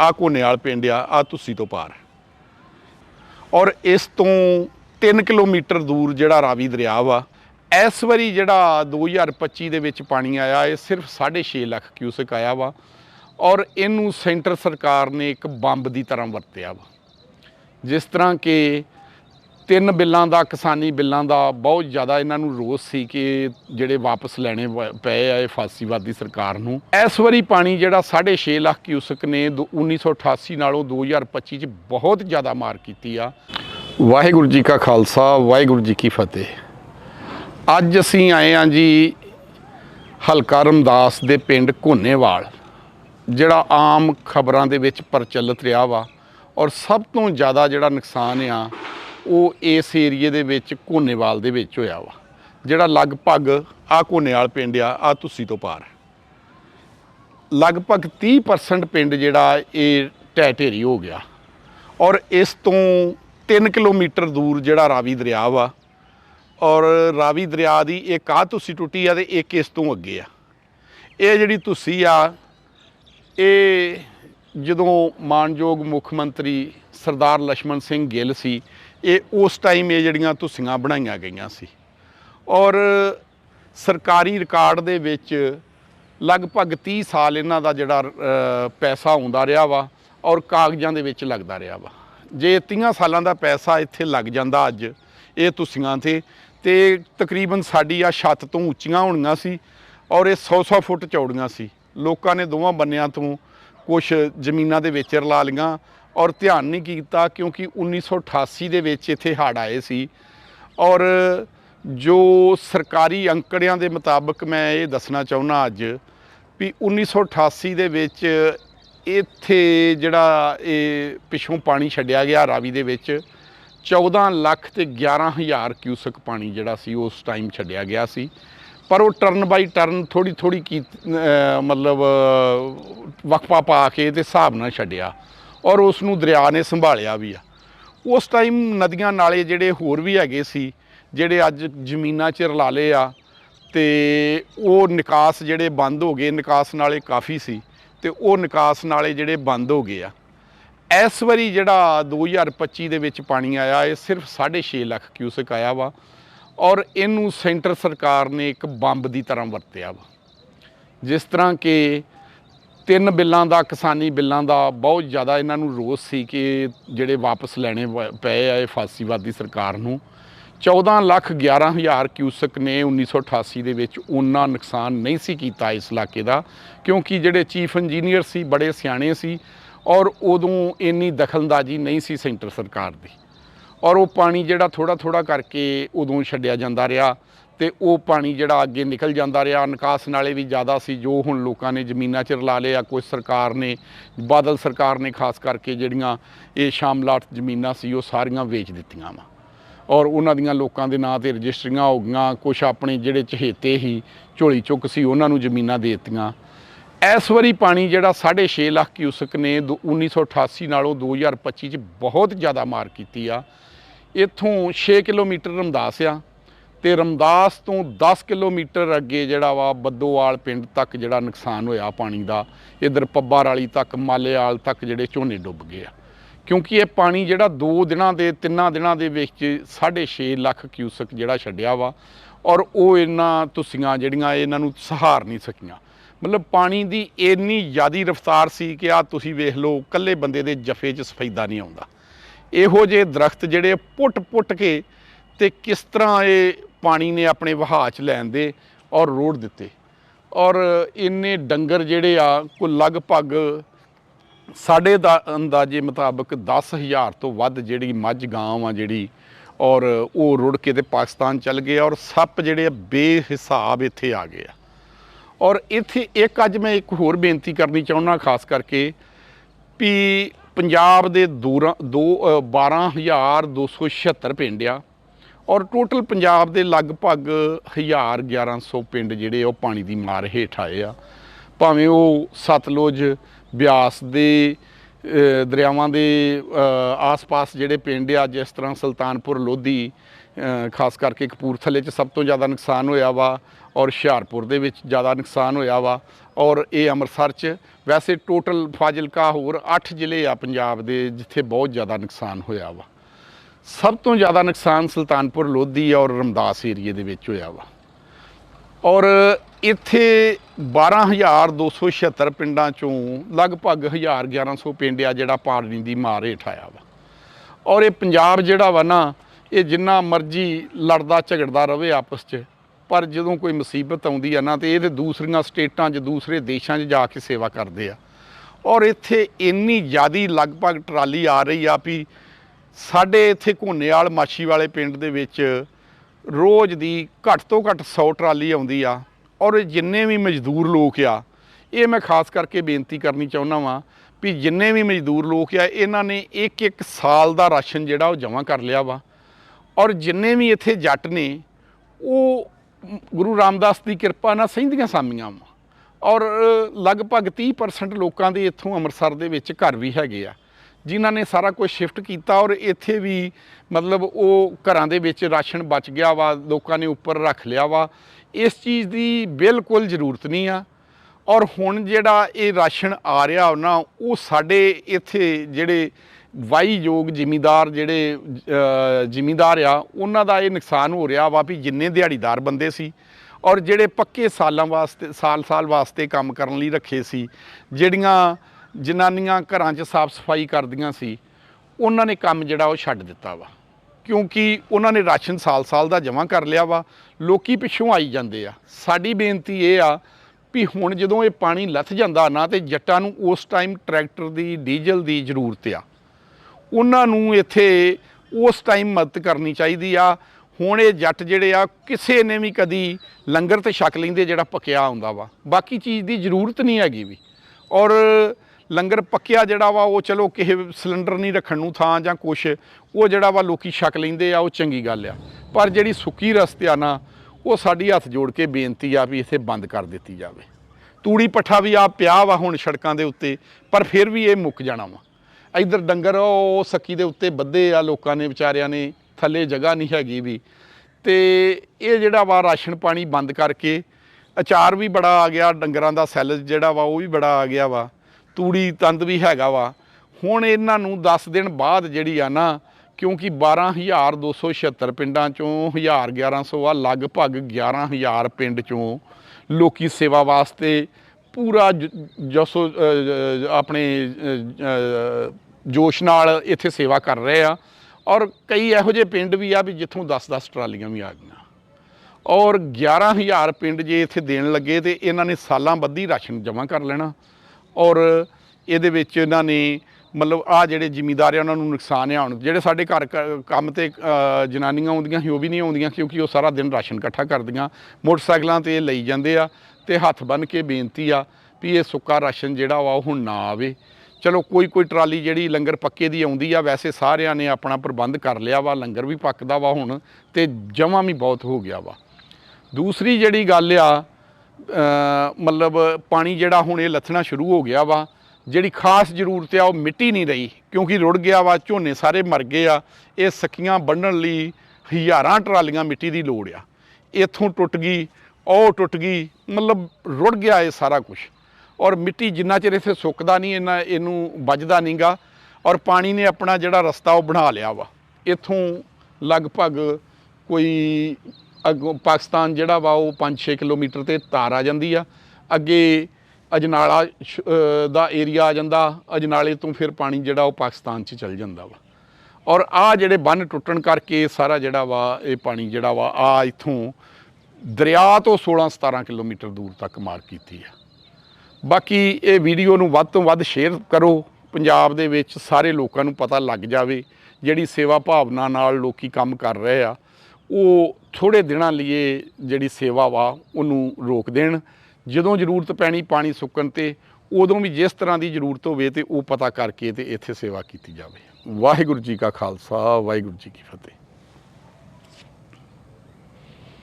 ਆ ਕੋਨੇਵਾਲ ਪਿੰਡ ਆ ਆ ਤੁਸੀਂ ਤੋਂ ਪਾਰ। ਔਰ ਇਸ ਤੋਂ 3 ਕਿਲੋਮੀਟਰ ਦੂਰ ਜਿਹੜਾ ਰਾਵੀ ਦਰਿਆ ਵਾ, ਇਸ ਵਾਰੀ ਜਿਹੜਾ 2025 ਦੇ ਵਿੱਚ ਪਾਣੀ ਆਇਆ, ਇਹ ਸਿਰਫ 6.5 ਲੱਖ ਕਿਊਸਕ ਆਇਆ ਵਾ। ਔਰ ਇਹਨੂੰ ਸੈਂਟਰ ਸਰਕਾਰ ਨੇ ਇੱਕ ਬੰਬ ਦੀ ਤਰ੍ਹਾਂ ਵਰਤਿਆ ਵਾ। ਜਿਸ ਤਰ੍ਹਾਂ ਕਿ ਤਿੰਨ ਬਿੱਲਾਂ ਦਾ, ਕਿਸਾਨੀ ਬਿੱਲਾਂ ਦਾ ਬਹੁਤ ਜ਼ਿਆਦਾ ਇਹਨਾਂ ਨੂੰ ਰੋਸ ਸੀ ਕਿ ਜਿਹੜੇ ਵਾਪਸ ਲੈਣੇ ਪ- ਪਏ ਆ ਇਹ ਫਾਸੀਵਾਦੀ ਸਰਕਾਰ ਨੂੰ। ਇਸ ਵਾਰੀ ਪਾਣੀ ਜਿਹੜਾ 6.5 ਲੱਖ ਕਿਊਸਕ ਨੇ, ਦੋ- 1988 ਨਾਲੋਂ 2025 ਚ ਬਹੁਤ ਜ਼ਿਆਦਾ ਮਾਰ ਕੀਤੀ ਆ। ਵਾਹਿਗੁਰੂ ਜੀ ਕਾ ਖਾਲਸਾ, ਵਾਹਿਗੁਰੂ ਜੀ ਕੀ ਫਤਿਹ। ਅੱਜ ਅਸੀਂ ਆਏ ਹਾਂ ਜੀ ਹਲਕਾ ਰਮਦਾਸ ਦੇ ਪਿੰਡ ਘੋਨੇਵਾਲ, ਜਿਹੜਾ ਆਮ ਖਬਰਾਂ ਦੇ ਵਿੱਚ ਪ੍ਰਚਲਿਤ ਰਿਹਾ ਵਾ। ਔਰ ਸਭ ਤੋਂ ਜ਼ਿਆਦਾ ਜਿਹੜਾ ਨੁਕਸਾਨ ਆ ਉਹ ਇਸ ਏਰੀਏ ਦੇ ਵਿੱਚ ਕੋਨੇਵਾਲ ਦੇ ਵਿੱਚ ਹੋਇਆ ਵਾ। ਜਿਹੜਾ ਲਗਭਗ ਆ ਕੋਨੇਵਾਲ ਪਿੰਡ ਆ ਆ ਤੁਸੀਂ ਤੋਂ ਪਾਰ। ਲਗਭਗ 30% ਪਿੰਡ ਜਿਹੜਾ ਇਹ ਟੈ ਢੇਰੀ ਹੋ ਗਿਆ। ਔਰ ਇਸ ਤੋਂ 3 ਕਿਲੋਮੀਟਰ ਦੂਰ ਜਿਹੜਾ ਰਾਵੀ ਦਰਿਆ ਵਾ, ਔਰ ਰਾਵੀ ਦਰਿਆ ਦੀ ਇੱਕ ਆ ਤੁਸੀਂ ਟੁੱਟੀ ਆ ਤੇ ਇੱਕ ਇਸ ਤੋਂ ਅੱਗੇ ਆ। ਇਹ ਜਿਹੜੀ ਤੁਸੀਂ ਆ, ਇਹ ਜਦੋਂ ਮਾਨਯੋਗ ਮੁੱਖ ਮੰਤਰੀ ਸਰਦਾਰ ਲక్ష్మణ ਸਿੰਘ ਗਿੱਲ ਸੀ ਇਹ ਉਸ ਟਾਈਮ ਇਹ ਜਿਹੜੀਆਂ ਤੁਸੀਆਂ ਬਣਾਈਆਂ ਗਈਆਂ ਸੀ। ਔਰ ਸਰਕਾਰੀ ਰਿਕਾਰਡ ਦੇ ਵਿੱਚ ਲਗਭਗ 30 ਸਾਲ ਇਹਨਾਂ ਦਾ ਜਿਹੜਾ ਪੈਸਾ ਆਉਂਦਾ ਰਿਹਾ ਵਾ ਔਰ ਕਾਗਜ਼ਾਂ ਦੇ ਵਿੱਚ ਲੱਗਦਾ ਰਿਹਾ ਵਾ। ਜੇ 30 ਸਾਲਾਂ ਦਾ ਪੈਸਾ ਇੱਥੇ ਲੱਗ ਜਾਂਦਾ ਅੱਜ, ਇਹ ਤੁਸੀਆਂ ਤੇ ਤੇ ਤਕਰੀਬਨ ਸਾਡੀ ਆ ਛੱਤ ਤੋਂ ਉੱਚੀਆਂ ਹੋਣੀਆਂ ਸੀ ਔਰ ਇਹ 100-100 ਫੁੱਟ ਚੌੜੀਆਂ ਸੀ। ਲੋਕਾਂ ਨੇ ਦੋਵਾਂ ਬੰਨਿਆਂ ਤੋਂ ਕੁਝ ਜ਼ਮੀਨਾਂ ਦੇ ਵਿੱਚ ਰਲਾ ਲੀਆਂ ਔਰ ਧਿਆਨ ਨਹੀਂ ਕੀਤਾ ਕਿਉਂਕਿ 1988 ਦੇ ਵਿੱਚ ਇੱਥੇ ਹੜ੍ਹ ਆਏ ਸੀ। ਔਰ ਜੋ ਸਰਕਾਰੀ ਅੰਕੜਿਆਂ ਦੇ ਮੁਤਾਬਕ ਮੈਂ ਇਹ ਦੱਸਣਾ ਚਾਹੁੰਦਾ ਅੱਜ ਵੀ 1988 ਦੇ ਵਿੱਚ ਇੱਥੇ ਜਿਹੜਾ ਇਹ ਪਿਛੋਂ ਪਾਣੀ ਛੱਡਿਆ ਗਿਆ ਰਾਵੀ ਦੇ ਵਿੱਚ 14 ਲੱਖ ਤੇ 11 ਹਜ਼ਾਰ ਕਿਊਸਕ ਪਾਣੀ ਜਿਹੜਾ ਸੀ ਉਸ ਟਾਈਮ ਛੱਡਿਆ ਗਿਆ ਸੀ। ਪਰ ਉਹ ਟਰਨ ਬਾਈ ਟਰਨ ਥੋੜੀ ਥੋੜੀ ਕੀ ਮਤਲਬ ਵਕਫਾ ਪਾ ਕੇ ਤੇ ਹਿਸਾਬ ਨਾਲ ਛੱਡਿਆ। ਔਰ ਉਸ ਨੂੰ ਦਰਿਆ ਨੇ ਸੰਭਾਲਿਆ ਵੀ ਆ। ਉਸ ਟਾਈਮ ਨਦੀਆਂ ਨਾਲੇ ਜਿਹੜੇ ਹੋਰ ਵੀ ਹੈਗੇ ਸੀ, ਜਿਹੜੇ ਅੱਜ ਜ਼ਮੀਨਾਂ 'ਚ ਰਲਾ ਲਏ ਆ ਤੇ ਉਹ ਨਿਕਾਸ ਜਿਹੜੇ ਬੰਦ ਹੋ ਗਏ, ਨਿਕਾਸ ਨਾਲੇ ਕਾਫੀ ਸੀ ਤੇ ਉਹ ਨਿਕਾਸ ਨਾਲੇ ਜਿਹੜੇ ਬੰਦ ਹੋ ਗਏ ਆ। ਇਸ ਵਾਰੀ ਜਿਹੜਾ 2025 ਦੇ ਵਿੱਚ ਪਾਣੀ ਆਇਆ, ਇਹ ਸਿਰਫ 6.5 ਲੱਖ ਕਿਊਸਕ ਆਇਆ ਵਾ ਔਰ ਇਹਨੂੰ ਸੈਂਟਰ ਸਰਕਾਰ ਨੇ ਇੱਕ ਬੰਬ ਦੀ ਤਰ੍ਹਾਂ ਵਰਤਿਆ ਵਾ। ਜਿਸ ਤਰ੍ਹਾਂ ਕਿ ਤਿੰਨ ਬਿੱਲਾਂ ਦਾ, ਕਿਸਾਨੀ ਬਿੱਲਾਂ ਦਾ ਬਹੁਤ ਜ਼ਿਆਦਾ ਇਹਨਾਂ ਨੂੰ ਰੋਸ ਸੀ ਕਿ ਜਿਹੜੇ ਵਾਪਸ ਲੈਣੇ ਪ- ਪਏ ਆ ਇਹ ਫਾਸੀਵਾਦੀ ਸਰਕਾਰ ਨੂੰ। 14 ਲੱਖ 11 ਹਜ਼ਾਰ ਕਿਊਸਕ ਨੇ 1988 ਦੇ ਵਿੱਚ ਉਹਨਾਂ ਨੁਕਸਾਨ ਨਹੀਂ ਸੀ ਕੀਤਾ ਇਸ ਇਲਾਕੇ ਦਾ, ਕਿਉਂਕਿ ਜਿਹੜੇ ਚੀਫ ਇੰਜੀਨੀਅਰ ਸੀ, ਬੜੇ ਸਿਆਣੇ ਸੀ ਔਰ ਉਦੋਂ ਇੰਨੀ ਦਖਲਅੰਦਾਜ਼ੀ ਨਹੀਂ ਸੀ ਸੈਂਟਰ ਸਰਕਾਰ ਦੀ। ਔਰ ਉਹ ਪਾਣੀ ਜਿਹੜਾ ਥੋੜਾ ਥੋੜਾ ਕਰਕੇ ਉਦੋਂ ਛੱਡਿਆ ਜਾਂਦਾ ਰਿਹਾ। ਤੇ ਉਹ ਪਾਣੀ ਜਿਹੜਾ ਅੱਗੇ ਨਿਕਲ ਜਾਂਦਾ ਰਿਹਾ, ਨਿਕਾਸ ਨਾਲੇ ਵੀ ਜ਼ਿਆਦਾ ਸੀ, ਜੋ ਹੁਣ ਲੋਕਾਂ ਨੇ ਜ਼ਮੀਨਾਂ 'ਚ ਰਲਾ ਲਿਆ ਕੁਝ ਸਰਕਾਰ ਨੇ, ਬਾਦਲ ਸਰਕਾਰ ਨੇ ਖਾਸ ਕਰਕੇ ਜਿਹੜੀਆਂ ਇਹ ਸ਼ਾਮਲਾਟ ਜ਼ਮੀਨਾਂ ਸੀ, ਉਹ ਸਾਰੀਆਂ ਵੇਚ ਦਿੱਤੀਆਂ ਵਾ। ਔਰ ਉਹਨਾਂ ਦੀਆਂ ਲੋਕਾਂ ਦੇ ਨਾਂ ਤੇ ਰਜਿਸਟਰੀਆਂ ਹੋ ਗਈਆਂ ਕੁਝ ਆਪਣੇ ਜਿਹੜੇ ਚਹੇਤੇ ਹੀ ਝੋਲੀ ਚੁੱਕ ਸੀ, ਉਹਨਾਂ ਨੂੰ ਜ਼ਮੀਨਾਂ ਦੇ ਦਿੱਤੀਆਂ। ਇਸ ਵਾਰੀ ਪਾਣੀ ਜਿਹੜਾ 6.5 ਲੱਖ ਕਿਊਸਕ ਨੇ, ਦੋ- 1988 ਨਾਲੋਂ 2025 ਚ ਬਹੁਤ ਜ਼ਿਆਦਾ ਮਾਰ ਕੀਤੀ ਆ। ਇੱਥੋਂ 6 ਕਿਲੋਮੀਟਰ ਰਮਦਾਸ ਆ ਤੇ ਰਮਦਾਸ ਤੋਂ 10 ਕਿਲੋਮੀਟਰ ਅੱਗੇ ਜਿਹੜਾ ਵਾ ਬੱਦੋਵਾਲ ਪਿੰਡ ਤੱਕ ਜਿਹੜਾ ਨੁਕਸਾਨ ਹੋਇਆ ਪਾਣੀ ਦਾ, ਇਧਰ ਪੱਬਾਰ ਵਾਲੀ ਤੱਕ ਮਾਲੇਵਾਲ ਤੱਕ ਜਿਹੜੇ ਝੋਨੇ ਡੁੱਬ ਗਏ ਆ। ਕਿਉਂਕਿ ਇਹ ਪਾਣੀ ਜਿਹੜਾ 2 ਦਿਨਾਂ ਦੇ, ਤਿੰਨਾਂ ਦਿਨਾਂ ਦੇ ਵਿੱਚ 6.5 ਲੱਖ ਕਿਊਸਕ ਜਿਹੜਾ ਛੱਡਿਆ ਵਾ, ਔਰ ਉਹ ਇਹਨਾਂ ਤੁਸੀਆਂ ਜਿਹੜੀਆਂ ਇਹਨਾਂ ਨੂੰ ਸਹਾਰ ਨਹੀਂ ਸਕੀਆਂ। ਮਤਲਬ ਪਾਣੀ ਦੀ ਇੰਨੀ ਜ਼ਿਆਦੀ ਰਫ਼ਤਾਰ ਸੀ ਕਿ ਆ ਤੁਸੀਂ ਵੇਖ ਲਓ, ਇਕੱਲੇ ਬੰਦੇ ਦੇ ਜਫੇ 'ਚ ਸਫੈਦਾ ਨਹੀਂ ਆਉਂਦਾ। ਇਹੋ ਜਿਹੇ ਦਰਖਤ ਜਿਹੜੇ ਪੁੱਟ-ਪੁੱਟ ਕੇ ਤੇ ਕਿਸ ਤਰ੍ਹਾਂ ਇਹ ਪਾਣੀ ਨੇ ਆਪਣੇ ਵਹਾਅ 'ਚ ਲੈਣ ਦੇ ਔਰ ਰੋੜ ਦਿੱਤੇ। ਔਰ ਇੰਨੇ ਡੰਗਰ ਜਿਹੜੇ ਆ ਕੋ ਲਗਭਗ ਸਾਡੇ ਦਾ ਅੰਦਾਜ਼ੇ ਮੁਤਾਬਕ 10000 ਤੋਂ ਵੱਧ ਜਿਹੜੀ ਮੱਝ ਗਾਂ ਆ ਜਿਹੜੀ ਔਰ ਉਹ ਰੁੜ ਕੇ ਤੇ ਪਾਕਿਸਤਾਨ ਚੱਲ ਗਏ ਔਰ ਸੱਪ ਜਿਹੜੇ ਆ ਬੇਹਿਸਾਬ ਇੱਥੇ ਆ ਗਏ ਆ। ਔਰ ਇੱਥੇ ਇੱਕ ਅੱਜ ਮੈਂ ਇੱਕ ਹੋਰ ਬੇਨਤੀ ਕਰਨੀ ਚਾਹੁੰਦਾ ਖਾਸ ਕਰਕੇ ਵੀ ਪੰਜਾਬ ਦੇ ਦੂਰਾਂ ਦੋ ਅ, 12276 ਪਿੰਡ ਆ ਔਰ ਟੋਟਲ ਪੰਜਾਬ ਦੇ ਲਗਭਗ 1000 1100 ਪਿੰਡ ਜਿਹੜੇ ਉਹ ਪਾਣੀ ਦੀ ਮਾਰ ਹੇਠ ਆਏ ਆ। ਭਾਵੇਂ ਉਹ ਸਤਲੁਜ, ਬਿਆਸ ਦੇ ਦਰਿਆਵਾਂ ਦੇ ਆਸ-ਪਾਸ ਜਿਹੜੇ ਪਿੰਡ ਆ ਜਿਸ ਤਰ੍ਹਾਂ ਸੁਲਤਾਨਪੁਰ, ਲੋਧੀ ਖਾਸ ਕਰਕੇ ਕਪੂਰਥਲੇ 'ਚ ਸਭ ਤੋਂ ਜ਼ਿਆਦਾ ਨੁਕਸਾਨ ਹੋਇਆ ਵਾ ਔਰ ਹੁਸ਼ਿਆਰਪੁਰ ਦੇ ਵਿੱਚ ਜ਼ਿਆਦਾ ਨੁਕਸਾਨ ਹੋਇਆ ਵਾ ਔਰ ਇਹ ਅੰਮ੍ਰਿਤਸਰ 'ਚ ਵੈਸੇ ਟੋਟਲ ਫਾਜ਼ਿਲਕਾ ਹੋਰ 8 ਜ਼ਿਲ੍ਹੇ ਆ ਪੰਜਾਬ ਦੇ ਜਿੱਥੇ ਬਹੁਤ ਜ਼ਿਆਦਾ ਨੁਕਸਾਨ ਹੋਇਆ ਵਾ। ਸਭ ਤੋਂ ਜ਼ਿਆਦਾ ਨੁਕਸਾਨ ਸੁਲਤਾਨਪੁਰ ਲੋਧੀ ਔਰ ਰਮਦਾਸ ਏਰੀਏ ਦੇ ਵਿੱਚ ਹੋਇਆ ਵਾ। ਔਰ ਇੱਥੇ 12276 ਪਿੰਡਾਂ ਚੋਂ ਲਗਭਗ 1000 1100 ਪਿੰਡ ਆ ਜਿਹੜਾ ਪਾਣੀ ਦੀ ਮਾਰ ਹੇਠ ਆਇਆ ਵਾ। ਔਰ ਇਹ ਪੰਜਾਬ ਜਿਹੜਾ ਵਾ ਨਾ, ਇਹ ਜਿੰਨਾ ਮਰਜ਼ੀ ਲੜਦਾ ਝਗੜਦਾ ਰਵੇ ਆਪਸ 'ਚ, ਪਰ ਜਦੋਂ ਕੋਈ ਮੁਸੀਬਤ ਆਉਂਦੀ ਆ ਨਾ, ਤੇ ਇਹ ਤੇ ਦੂਸਰੀਆਂ ਸਟੇਟਾਂ 'ਚ, ਦੂਸਰੇ ਦੇਸ਼ਾਂ 'ਚ ਜਾ ਕੇ ਸੇਵਾ ਕਰਦੇ ਆ। ਔਰ ਇੱਥੇ ਇੰਨੀ ਜ਼ਿਆਦੀ ਲਗਭਗ ਟਰਾਲੀ ਆ ਰਹੀ ਆ ਵੀ ਸਾਡੇ ਇੱਥੇ ਘੋਨੇਵਾਲ ਮਾਛੀ ਵਾਲੇ ਪਿੰਡ ਦੇ ਵਿੱਚ ਰੋਜ਼ ਦੀ ਘੱਟ ਤੋਂ ਘੱਟ 100 ਟਰਾਲੀ ਆਉਂਦੀ ਆ ਔਰ ਜਿੰਨੇ ਵੀ ਮਜ਼ਦੂਰ ਲੋਕ ਆ, ਇਹ ਮੈਂ ਖਾਸ ਕਰਕੇ ਬੇਨਤੀ ਕਰਨੀ ਚਾਹੁੰਦਾ ਵਾਂ ਵੀ ਜਿੰਨੇ ਵੀ ਮਜ਼ਦੂਰ ਲੋਕ ਆ, ਇਹਨਾਂ ਨੇ ਇੱਕ ਇੱਕ ਸਾਲ ਦਾ ਰਾਸ਼ਨ ਜਿਹੜਾ ਉਹ ਜਮ੍ਹਾਂ ਕਰ ਲਿਆ ਵਾ ਔਰ ਜਿੰਨੇ ਵੀ ਇੱਥੇ ਜੱਟ ਨੇ, ਉਹ ਗੁਰੂ ਰਾਮਦਾਸ ਦੀ ਕਿਰਪਾ ਨਾਲ ਸਹਿੰਦੀਆਂ ਸਾਮੀਆਂ ਵਾ ਔਰ ਲਗਭਗ 30% ਲੋਕਾਂ ਦੇ ਇੱਥੋਂ ਅੰਮ੍ਰਿਤਸਰ ਦੇ ਵਿੱਚ ਘਰ ਵੀ ਹੈਗੇ ਆ। ਜਿਨ੍ਹਾਂ ਨੇ ਸਾਰਾ ਕੁਝ ਸ਼ਿਫਟ ਕੀਤਾ ਔਰ ਇੱਥੇ ਵੀ ਮਤਲਬ ਉਹ ਘਰਾਂ ਦੇ ਵਿੱਚ ਰਾਸ਼ਨ ਬਚ ਗਿਆ ਵਾ, ਲੋਕਾਂ ਨੇ ਉੱਪਰ ਰੱਖ ਲਿਆ ਵਾ। ਇਸ ਚੀਜ਼ ਦੀ ਬਿਲਕੁਲ ਜ਼ਰੂਰਤ ਨਹੀਂ ਆ। ਔਰ ਹੁਣ ਜਿਹੜਾ ਇਹ ਰਾਸ਼ਨ ਆ ਰਿਹਾ ਨਾ, ਉਹ ਸਾਡੇ ਇੱਥੇ ਜਿਹੜੇ ਵਾਹੀਯੋਗ ਜ਼ਿਮੀਦਾਰ ਜਿਹੜੇ ਜ਼ਿਮੀਦਾਰ ਆ, ਉਹਨਾਂ ਦਾ ਇਹ ਨੁਕਸਾਨ ਹੋ ਰਿਹਾ ਵਾ ਵੀ ਜਿੰਨੇ ਦਿਹਾੜੀਦਾਰ ਬੰਦੇ ਸੀ ਔਰ ਜਿਹੜੇ ਪੱਕੇ ਸਾਲਾਂ ਵਾਸਤੇ, ਸਾਲ-ਸਾਲ ਵਾਸਤੇ ਕੰਮ ਕਰਨ ਲਈ ਰੱਖੇ ਸੀ, ਜਿਹੜੀਆਂ ਜਨਾਨੀਆਂ ਘਰਾਂ 'ਚ ਸਾਫ਼ ਸਫ਼ਾਈ ਕਰਦੀਆਂ ਸੀ, ਉਹਨਾਂ ਨੇ ਕੰਮ ਜਿਹੜਾ ਉਹ ਛੱਡ ਦਿੱਤਾ ਵਾ। ਕਿਉਂਕਿ ਉਹਨਾਂ ਨੇ ਰਾਸ਼ਨ ਸਾਲ-ਸਾਲ ਦਾ ਜਮ੍ਹਾਂ ਕਰ ਲਿਆ ਵਾ, ਲੋਕੀ ਪਿੱਛੋਂ ਆਈ ਜਾਂਦੇ ਆ। ਸਾਡੀ ਬੇਨਤੀ ਇਹ ਆ ਵੀ ਹੁਣ ਜਦੋਂ ਇਹ ਪਾਣੀ ਲੱਥ ਜਾਂਦਾ ਨਾ ਤੇ ਜੱਟਾਂ ਨੂੰ ਉਸ ਟਾਈਮ ਟਰੈਕਟਰ ਦੀ, ਡੀਜ਼ਲ ਦੀ ਜ਼ਰੂਰਤ ਆ। ਉਹਨਾਂ ਨੂੰ ਇੱਥੇ ਉਸ ਟਾਈਮ ਮਦਦ ਕਰਨੀ ਚਾਹੀਦੀ ਆ। ਹੁਣ ਇਹ ਜੱਟ ਜਿਹੜੇ ਆ, ਕਿਸੇ ਨੇ ਵੀ ਕਦੀ ਲੰਗਰ ਤੇ ਛਕ ਲੈਂਦੇ ਜਿਹੜਾ ਪਕਿਆ ਹੁੰਦਾ ਵਾ। ਬਾਕੀ ਚੀਜ਼ ਦੀ ਜ਼ਰੂਰਤ ਨਹੀਂ ਹੈਗੀ ਵੀ। ਔਰ ਲੰਗਰ ਪੱਕਿਆ ਜਿਹੜਾ ਵਾ, ਉਹ ਚਲੋ ਕਿਸੇ ਸਿਲੰਡਰ ਨਹੀਂ ਰੱਖਣ ਨੂੰ ਥਾਂ ਜਾਂ ਕੁਛ, ਉਹ ਜਿਹੜਾ ਵਾ ਲੋਕੀ ਛਕ ਲੈਂਦੇ ਆ, ਉਹ ਚੰਗੀ ਗੱਲ ਆ। ਪਰ ਜਿਹੜੀ ਸੁੱਕੀ ਰਸਤੇ ਆ ਨਾ, ਉਹ ਸਾਡੀ ਹੱਥ ਜੋੜ ਕੇ ਬੇਨਤੀ ਆ ਵੀ ਇੱਥੇ ਬੰਦ ਕਰ ਦਿੱਤੀ ਜਾਵੇ। ਤੂੜੀ ਪੱਠਾ ਵੀ ਆ ਪਿਆ ਵਾ ਹੁਣ ਸੜਕਾਂ ਦੇ ਉੱਤੇ, ਪਰ ਫਿਰ ਵੀ ਇਹ ਮੁੱਕ ਜਾਣਾ ਵਾ। ਇਧਰ ਡੰਗਰ, ਉਹ ਸੱਕੀ ਦੇ ਉੱਤੇ ਬੱਧੇ ਆ ਲੋਕਾਂ ਨੇ, ਵਿਚਾਰਿਆਂ ਨੇ, ਥੱਲੇ ਜਗ੍ਹਾ ਨਹੀਂ ਹੈਗੀ ਵੀ। ਤੇ ਇਹ ਜਿਹੜਾ ਵਾ ਰਾਸ਼ਨ ਪਾਣੀ ਬੰਦ ਕਰਕੇ, ਅਚਾਰ ਵੀ ਬੜਾ ਆ ਗਿਆ, ਡੰਗਰਾਂ ਦਾ ਸੈੱਲ ਜਿਹੜਾ ਵਾ, ਉਹ ਵੀ ਬੜਾ ਆ ਗਿਆ ਵਾ। ਤੂੜੀ ਤੰਦ ਵੀ ਹੈਗਾ ਵਾ। ਹੁਣ ਇਹਨਾਂ ਨੂੰ 10 ਦਿਨ ਬਾਅਦ ਜਿਹੜੀ ਆ ਨਾ ਕਿਉਂਕਿ 12276 ਪਿੰਡਾਂ ਚੋਂ 1000 1100 ਆ ਲਗਭਗ 11000 ਪਿੰਡ ਚੋਂ ਲੋਕੀ ਸੇਵਾ ਵਾਸਤੇ ਪੂਰਾ ਜ- ਜਸੋ ਅ, ਆਪਣੇ ਜੋਸ਼ ਨਾਲ ਇੱਥੇ ਸੇਵਾ ਕਰ ਰਹੇ ਆ। ਔਰ ਕਈ ਇਹੋ ਜਿਹੇ ਪਿੰਡ ਵੀ ਆ ਵੀ ਜਿੱਥੋਂ 10-10 ਟਰਾਲੀਆਂ ਵੀ ਆ ਗਈਆਂ। ਔਰ 11000 ਪਿੰਡ ਜੇ ਇੱਥੇ ਦੇਣ ਲੱਗੇ ਤੇ ਇਹਨਾਂ ਨੇ ਸਾਲਾਂ ਬੱਧੀ ਰਾਸ਼ਨ ਜਮ੍ਹਾਂ ਕਰ ਲੈਣਾ। ਔਰ ਇਹਦੇ ਵਿੱਚ ਇਹਨਾਂ ਨੇ ਮਤਲਬ ਆ ਜਿਹੜੇ ਜ਼ਿਮੀਦਾਰ ਆ, ਉਹਨਾਂ ਨੂੰ ਨੁਕਸਾਨ ਆ ਹੁਣ। ਜਿਹੜੇ ਸਾਡੇ ਘਰ ਕ- ਕੰਮ ਤੇ ਜਨਾਨੀਆਂ ਆਉਂਦੀਆਂ ਸੀ, ਉਹ ਵੀ ਨਹੀਂ ਆਉਂਦੀਆਂ ਕਿਉਂਕਿ ਉਹ ਸਾਰਾ ਦਿਨ ਰਾਸ਼ਨ ਇਕੱਠਾ ਕਰਦੀਆਂ। ਮੋਟਰਸਾਈਕਲਾਂ ਤੇ ਲਈ ਜਾਂਦੇ ਆ ਤੇ ਹੱਥ ਬੰਨ ਕੇ ਬੇਨਤੀ ਆ ਵੀ ਇਹ ਸੁੱਕਾ ਰਾਸ਼ਨ ਜਿਹੜਾ ਵਾ, ਉਹ ਹੁਣ ਨਾ ਆਵੇ। ਚਲੋ ਕੋਈ ਕੋਈ ਟਰਾਲੀ ਜਿਹੜੀ ਲੰਗਰ ਪੱਕੇ ਦੀ ਆਉਂਦੀ ਆ, ਵੈਸੇ ਸਾਰਿਆਂ ਨੇ ਆਪਣਾ ਪ੍ਰਬੰਧ ਕਰ ਲਿਆ ਵਾ, ਲੰਗਰ ਵੀ ਪੱਕਦਾ ਵਾ ਹੁਣ ਤੇ ਜਮਾਂ ਵੀ ਬਹੁਤ ਹੋ ਗਿਆ ਵਾ। ਦੂਸਰੀ ਜਿਹੜੀ ਗੱਲ ਆ ਮਤਲਬ ਪਾਣੀ ਜਿਹੜਾ ਹੁਣ ਇਹ ਲੱਥਣਾ ਸ਼ੁਰੂ ਹੋ ਗਿਆ ਵਾ, ਜਿਹੜੀ ਖਾਸ ਜ਼ਰੂਰਤ ਆ ਉਹ ਮਿੱਟੀ ਨਹੀਂ ਰਹੀ, ਕਿਉਂਕਿ ਰੁੜ ਗਿਆ ਵਾ, ਝੋਨੇ ਸਾਰੇ ਮਰ ਗਏ ਆ, ਇਹ ਸਕੀਆਂ ਬੰਨਣ ਲਈ ਹਜ਼ਾਰਾਂ ਟਰਾਲੀਆਂ ਮਿੱਟੀ ਦੀ ਲੋੜ ਆ। ਇੱਥੋਂ ਟੁੱਟ ਗਈ, ਉਹ ਟੁੱਟ ਗਈ, ਮਤਲਬ ਰੁੜ ਗਿਆ ਇਹ ਸਾਰਾ ਕੁਝ ਔਰ ਮਿੱਟੀ ਜਿੰਨਾ ਚਿਰ ਇੱਥੇ ਸੁੱਕਦਾ ਨਹੀਂ ਇਹਨਾਂ ਇਹਨੂੰ ਵੱਜਦਾ ਨਹੀਂਗਾ, ਔਰ ਪਾਣੀ ਨੇ ਆਪਣਾ ਜਿਹੜਾ ਰਸਤਾ ਉਹ ਬਣਾ ਲਿਆ ਵਾ। ਇੱਥੋਂ ਲਗਭਗ ਕੋਈ ਅੱਗੋਂ ਪਾਕਿਸਤਾਨ ਜਿਹੜਾ ਵਾ ਉਹ 5-6 ਕਿਲੋਮੀਟਰ ਤੇ ਤਾਰ ਆ ਜਾਂਦੀ ਆ। ਅੱਗੇ ਅਜਨਾਲਾ ਸ਼- ਦਾ ਏਰੀਆ ਆ ਜਾਂਦਾ, ਅਜਨਾਲੇ ਤੋਂ ਫਿਰ ਪਾਣੀ ਜਿਹੜਾ ਉਹ ਪਾਕਿਸਤਾਨ 'ਚ ਚਲ ਜਾਂਦਾ ਵਾ। ਔਰ ਆ ਜਿਹੜੇ ਬੰਨ ਟੁੱਟਣ ਕਰਕੇ ਸਾਰਾ ਜਿਹੜਾ ਵਾ ਇਹ ਪਾਣੀ ਜਿਹੜਾ ਵਾ ਆ ਇੱਥੋਂ ਦਰਿਆ ਤੋਂ 16-17 ਕਿਲੋਮੀਟਰ ਦੂਰ ਤੱਕ ਮਾਰ ਕੀਤੀ ਆ। ਬਾਕੀ ਇਹ ਵੀਡੀਓ ਨੂੰ ਵੱਧ ਤੋਂ ਵੱਧ ਸ਼ੇਅਰ ਕਰੋ, ਪੰਜਾਬ ਦੇ ਵਿੱਚ ਸਾਰੇ ਲੋਕਾਂ ਨੂੰ ਪਤਾ ਲੱਗ ਜਾਵੇ, ਜਿਹੜੀ ਸੇਵਾ ਭਾਵਨਾ ਨਾਲ ਲੋਕੀ ਕੰਮ ਕਰ ਰਹੇ ਆ। ਉਹ ਥੋੜੇ ਦਿਨਾਂ ਲਈ ਜਿਹੜੀ ਸੇਵਾ ਵਾ, ਉਹਨੂੰ ਰੋਕ ਦੇਣ। ਜਦੋਂ ਜ਼ਰੂਰਤ ਪੈਣੀ ਪਾਣੀ ਸੁੱਕਣ ਤੇ, ਉਦੋਂ ਵੀ ਜਿਸ ਤਰ੍ਹਾਂ ਦੀ ਜ਼ਰੂਰਤ ਹੋਵੇ ਤੇ ਉਹ ਪਤਾ ਕਰਕੇ ਤੇ ਇੱਥੇ ਸੇਵਾ ਕੀਤੀ ਜਾਵੇ। ਵਾਹਿਗੁਰੂ ਜੀ ਕਾ ਖਾਲਸਾ, ਵਾਹਿਗੁਰੂ ਜੀ ਕੀ ਫਤਿਹ।